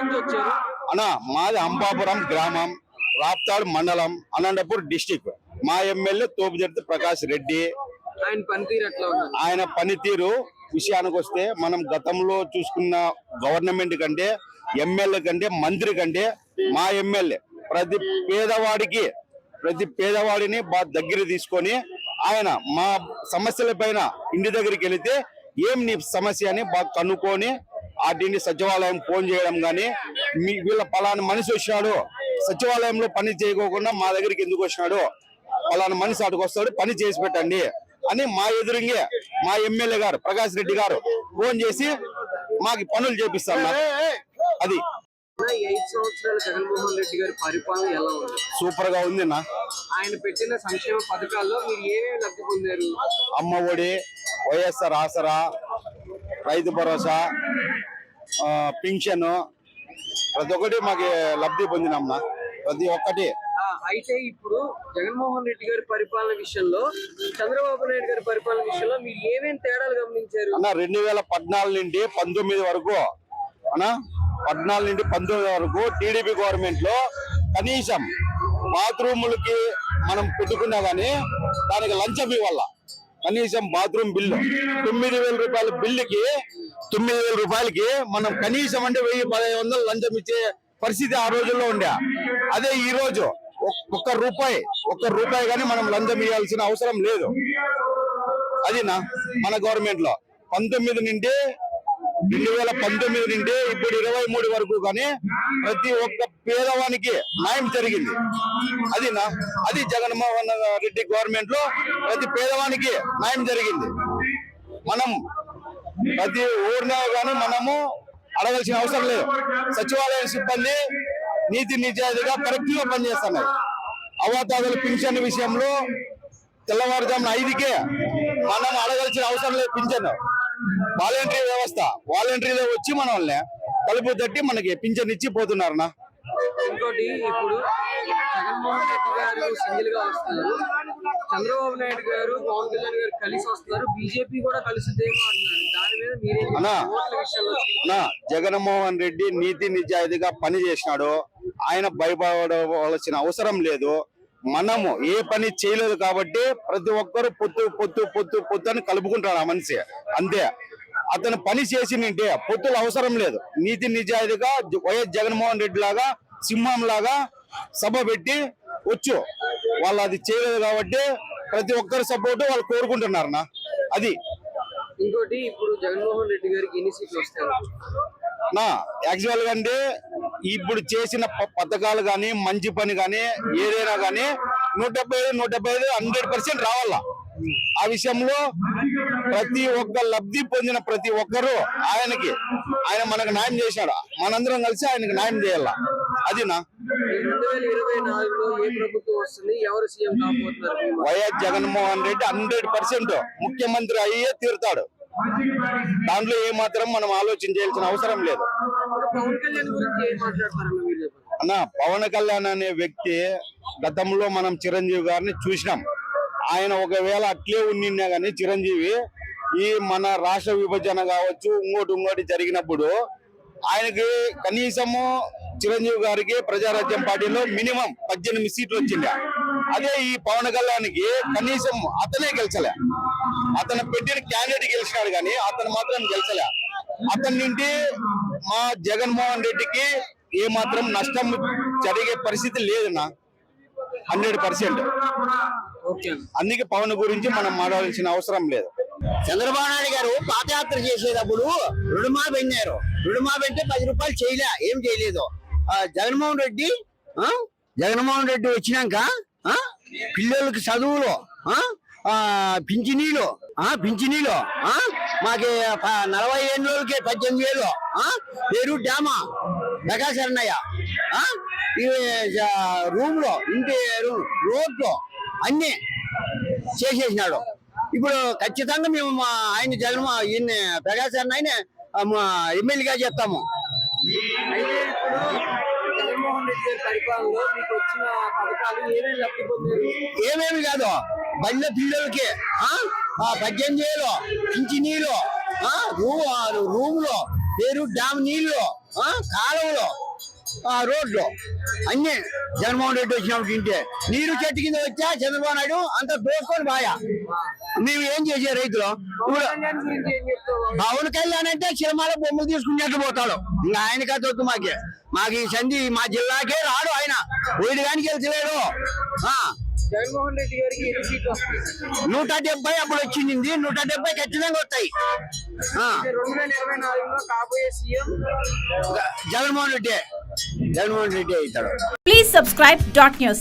నుంచి వచ్చారు. అన్న మాది అంబాపురం గ్రామం రాప్తాడ్ మండలం అనంతపూర్ డిస్టిక్. మా ఎమ్మెల్యే తోపుజర్తి ప్రకాష్ రెడ్డి. ఆయన పనితీరు ఎట్లా ఆయన పనితీరు విషయానికి వస్తే మనం గతంలో చూసుకున్న గవర్నమెంట్ కంటే ఎమ్మెల్యే కంటే మంత్రి కంటే మా ఎమ్మెల్యే ప్రతి పేదవాడికి ప్రతి పేదవాడిని బాగా దగ్గర తీసుకొని ఆయన మా సమస్యల పైన ఇంటి దగ్గరికి వెళితే ఏం నీ సమస్య అని బాగా కనుక్కొని వాటిని సచివాలయం ఫోన్ చేయడం కానీ మీ వీళ్ళ పలానా మనిషి వచ్చినాడు సచివాలయంలో పని చేయకోకుండా మా దగ్గరికి ఎందుకు వచ్చినాడు? పలానా మనిషి అటుకు వస్తాడు పని చేసి పెట్టండి అని మా ఎదురుంగే మా ఎమ్మెల్యే గారు ప్రకాష్ రెడ్డి గారు ఫోన్ చేసి మాకు పనులు చేపిస్తాడు అది. జగన్మోహన్ రెడ్డి గారి పరిపాలన ఎలా ఉంది? సూపర్గా ఉంది ఆయన పెట్టిన సంక్షేమ పథకాల్లో మీరు ఏమేమి లబ్ధి పొందారు? అమ్మ ఒడి వైఎస్ఆర్ ఆసరా రైతు భరోసా పింఛన్. ప్రతి ఒక్కటి మాకు లబ్ధి పొందినమ్మా. ప్రతి ఒక్కటి. అయితే ఇప్పుడు జగన్మోహన్ రెడ్డి గారి పరిపాలన విషయంలో చంద్రబాబు నాయుడు గారి పరిపాలన విషయంలో మీరు ఏమేమి తేడాలు గమనించారు? అన్న రెండు వేల పద్నాలుగు నుండి పంతొమ్మిది వరకు అన్న పద్నాలుగు నుండి పంతొమ్మిది వరకు టీడీపీ గవర్నమెంట్లో కనీసం బాత్రూములకి మనం పెట్టుకున్నా గానీ దానికి లంచం ఇవ్వాల. కనీసం బాత్రూమ్ బిల్లు. తొమ్మిది వేల రూపాయల బిల్లుకి తొమ్మిది వేల రూపాయలకి మనం కనీసం అంటే వెయ్యి పదహైదు వందలు లంచం ఇచ్చే పరిస్థితి ఆ రోజుల్లో ఉండే. అదే ఈ రోజు ఒక్క రూపాయి ఒక్క రూపాయి కానీ మనం లంచం ఇవ్వాల్సిన అవసరం లేదు. అదినా మన గవర్నమెంట్లో పంతొమ్మిది నుండి రెండు వేల పంతొమ్మిది నుండి ఇప్పుడు ఇరవై మూడు వరకు కానీ ప్రతి ఒక్క పేదవానికి న్యాయం జరిగింది. అది నా అది జగన్మోహన్ రెడ్డి గవర్నమెంట్లో ప్రతి పేదవానికి న్యాయం జరిగింది. మనం ప్రతి ఊరిలో కానీ మనము అడగాల్సిన అవసరం లేదు. సచివాలయ సిబ్బంది నీతి నిజాయితీగా కరెక్ట్గా పనిచేస్తున్నారు అవతాదాల పింఛన్ విషయంలో తెల్లవారుజామున ఐదుకే మనం అడగాల్సిన అవసరం లేదు పింఛన్. వాలంటరీ వ్యవస్థ వాలంటరీలో వచ్చి మనల్ని వాళ్ళని తలుపు తట్టి మనకి పింఛన్ ఇచ్చి పోతున్నారనా ఇంకోటి ఇప్పుడు జగన్మోహన్ రెడ్డి గారు సింగిల్గా వస్తున్నారు. చంద్రబాబు నాయుడు గారు పవన్ కళ్యాణ్ గారు కలిసి వస్తున్నారు. బీజేపీ కూడా అంటున్నారు. దాని మీద మీరేం నా జగన్మోహన్ రెడ్డి నీతి నిజాయితీగా పని చేసినాడు. ఆయన భయపడవలసిన అవసరం లేదు. మనము ఏ పని చేయలేదు కాబట్టి ప్రతి ఒక్కరు పొత్తు పొత్తు పొత్తు పొత్తు అని కలుపుకుంటాడు ఆ మనిషి. అంతే. అతను పని చేసినంటే పొత్తులు అవసరం లేదు. నీతి నిజాయితీగా వైఎస్ జగన్మోహన్ రెడ్డి లాగా సింహం లాగా సభ పెట్టి వచ్చు. వాళ్ళు అది చేయలేదు కాబట్టి ప్రతి ఒక్కరి సపోర్టు వాళ్ళు కోరుకుంటున్నారన్నా. అది. ఇంకోటి ఇప్పుడు జగన్మోహన్ రెడ్డి గారికి ఎన్ని సీట్లు వస్తాయి? నా యాక్చువల్గా అంటే ఇప్పుడు చేసిన పథకాలు కానీ మంచి పని కానీ ఏదైనా కానీ నూట డెబ్బై ఐదు నూట డెబ్బై ఐదు హండ్రెడ్ పర్సెంట్ రావాలా? ఆ విషయంలో ప్రతి ఒక్క లబ్ధి పొందిన ప్రతి ఒక్కరూ ఆయనకి ఆయన మనకు న్యాయం చేశాడు. మనందరం కలిసి ఆయనకి న్యాయం చేయాల? అది నా రెండు వేల ఇరవై నాలుగులో ఏ ప్రభుత్వం వస్తుంది? ఎవరు సీఎం కాబోతున్నారు? మీ మాట? YS Jaganmohan Reddy hundred percent ముఖ్యమంత్రి అయ్యే తీరుతాడు. దాంట్లో ఏ మాత్రం మనం ఆలోచన చేయాల్సిన అవసరం లేదు. అన్న పవన్ కళ్యాణ్ అనే వ్యక్తి గతంలో మనం చిరంజీవి గారిని చూసినాం. ఆయన ఒకవేళ అట్లే ఉండినా గానీ చిరంజీవి ఈ మన రాష్ట్ర విభజన కావచ్చు ఇంకోటి ఇంకోటి జరిగినప్పుడు ఆయనకి కనీసము చిరంజీవి గారికి ప్రజారాజ్యం పార్టీలో మినిమం పద్దెనిమిది సీట్లు వచ్చిండే. అదే ఈ పవన్ కళ్యాణ్కి కనీసం అతనే గెలిచలే. అతను పెట్టిన క్యాండిడేట్ గెలిచినాడు కానీ అతను మాత్రం గెలిచలే. అతని నుండి మా జగన్మోహన్ రెడ్డికి ఏ మాత్రం నష్టం జరిగే పరిస్థితి లేదన్నా. Hundred percent. అందుకే పవన్ గురించి మనం మాట్లాడాల్సిన అవసరం లేదు. చంద్రబాబు నాయుడు గారు పాదయాత్ర చేసేటప్పుడు రుణమా పెట్టినారు రుణమా పెడితే పది రూపాయలు చేయలే ఏం చేయలేదు. జగన్మోహన్ రెడ్డి జగన్మోహన్ రెడ్డి వచ్చినాక పిల్లలకి చదువులు ఆ, ఆ, పింఛనీలు ఆ, పింఛనీలు మాకి ప- నలభై ఏళ్ళకి పద్దెనిమిది వేలు ఆ, పేరు డ్యామా ప్రకాశరణయ్య రూమ్లో ఇంటి రూమ్ రోడ్లో అన్ని చేసేసినాడు. ఇప్పుడు ఖచ్చితంగా మేము మా ఆయన జగన్ ఈయన ప్రకాశ్ అన్న ఆయన ఎమ్మెల్యేగా చెప్తాము అయితే ఇప్పుడు జగన్మోహన్ రెడ్డి గారి పరిపాలనలో మీకు వచ్చిన పథకాలు ఏమేమి లబ్ధి పొందారు ఏమేమి కాదు బళ్ళ పిల్లలకి ఆ? ఆ, పద్దెనిమిది వేలు రూ- ఆ, రూమ్లో పేరు డ్యామ్ నీళ్ళు ఆ, కాలువలు రోడ్లు అన్ని జగన్మోహన్ రెడ్డి వచ్చినప్పుడు తింటే నీరు చెట్టు కింద వచ్చా చంద్రబాబు నాయుడు అంత దోసుకొని బాయా. మేము ఏం చేసే రైతులు? పవన్ కళ్యాణ్ కళ్యాణ్ అంటే సినిమాలో బొమ్మలు తీసుకున్నట్లు పోతాడు. ఇంకా ఆయన కథ వద్దు మాకే. మాకు ఈ సంధి మా జిల్లాకే రాడు ఆయన. కానీ గెలిచలేడు ఆ, జగన్మోహన్ రెడ్డి గారికి నూట డెబ్బై అప్పుడు వచ్చింది. నూట డెబ్బై ఖచ్చితంగా వస్తాయి. ఆ, జగన్మోహన్ రెడ్డి. జగన్మోహన్ రెడ్డి అవుతాడు Please subscribe dot news